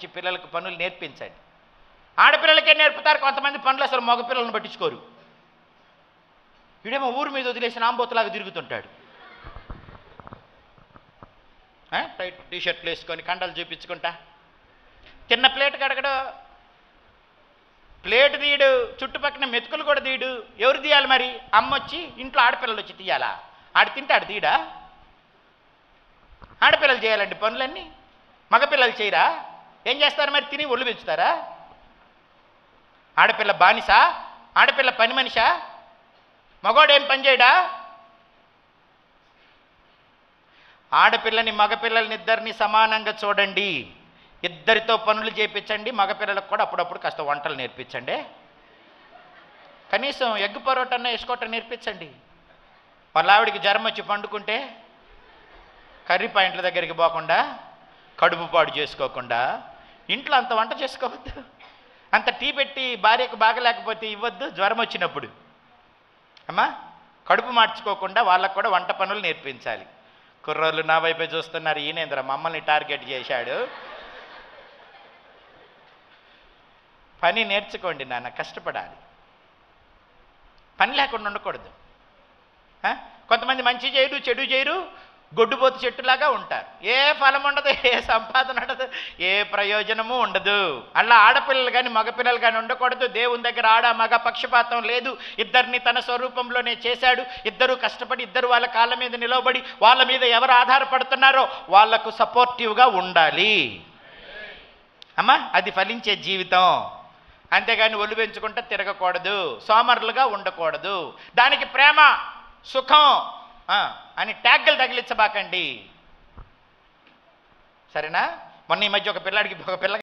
నుంచి పిల్లలకు పనులు నేర్పించండి. ఆడపిల్లలకే నేర్పుతారు? కొంతమంది పనులు అసలు మగపిల్లలను పట్టించుకోరు. వీడేమో ఊరి మీద వదిలేసిన ఆంబోతులాగా తిరుగుతుంటాడు. టైట్ టీషర్ట్లు వేసుకొని కండలు చూపించుకుంటా. తిన్న ప్లేట్ కడగడు. ప్లేట్ తీయడు. చుట్టుపక్కల మెతుకులు కూడా తీయడు. ఎవరు తీయాలి మరి? అమ్మ వచ్చి ఇంట్లో ఆడపిల్లలు వచ్చి తీయాలా? ఆడు తింటాడు తీయడా? ఆడపిల్లలు చేయాలండి పనులన్నీ? మగపిల్లలు చేయరా? ఏం చేస్తారు మరి? తిని ఒళ్ళు పెంచుతారా ఆడపిల్ల బానిసా? ఆడపిల్ల పని మనిషా? మగోడేం పని చేయడా? ఆడపిల్లని మగపిల్లల్ని ఇద్దరిని సమానంగా చూడండి. ఇద్దరితో పనులు చేయించండి మగపిల్లలకు కూడా అప్పుడప్పుడు కాస్త వంటలు నేర్పించండి. కనీసం ఎగ్ పరోటన్నా వేసుకోవటం నేర్పించండి. వాళ్ళ ఆవిడికి జ్వరం వచ్చి పండుకుంటే కర్రీ పాయింట్ల దగ్గరికి పోకుండా కడుపు పాడు చేసుకోకుండా ఇంట్లో అంత వంట చేసుకోవద్దు. అంత టీ పెట్టి భార్యకు బాగలేకపోతే ఇవ్వద్దు జ్వరం వచ్చినప్పుడు. అమ్మా కడుపు మార్చుకోకుండా వాళ్ళకు కూడా వంట పనులు నేర్పించాలి. కుర్రోళ్ళు నా వైపే చూస్తున్నారు ఈయనేంద్ర మమ్మల్ని టార్గెట్ చేశాడు. పని నేర్చుకోండి నాన్న కష్టపడాలి. పని లేకుండా ఉండకూడదు. కొంతమంది మంచి చేయరు చెడు చేయరు. గొడ్డుపోతు చెట్టులాగా ఉంటారు. ఏ ఫలం ఉండదు ఏ సంపాదన ఉండదు ఏ ప్రయోజనము ఉండదు. అలా ఆడపిల్లలు కానీ మగపిల్లలు కానీ ఉండకూడదు. దేవుని దగ్గర ఆడ మగ పక్షపాతం లేదు. ఇద్దరిని తన స్వరూపంలోనే చేశాడు. ఇద్దరు కష్టపడి ఇద్దరు వాళ్ళ కాళ్ళ మీద నిలవబడి వాళ్ళ మీద ఎవరు ఆధారపడుతున్నారో వాళ్ళకు సపోర్టివ్గా ఉండాలి. అమ్మా అది ఫలించే జీవితం. అంతేగాని ఒళ్ళు పెంచుకుంటే తిరగకూడదు. సోమరులుగా ఉండకూడదు. దానికి ప్రేమ సుఖం అని ట్యాగ్లు తగిలించబాకండి. సరేనా? మొన్న ఈ మధ్య ఒక పిల్లాడికి ఒక పిల్ల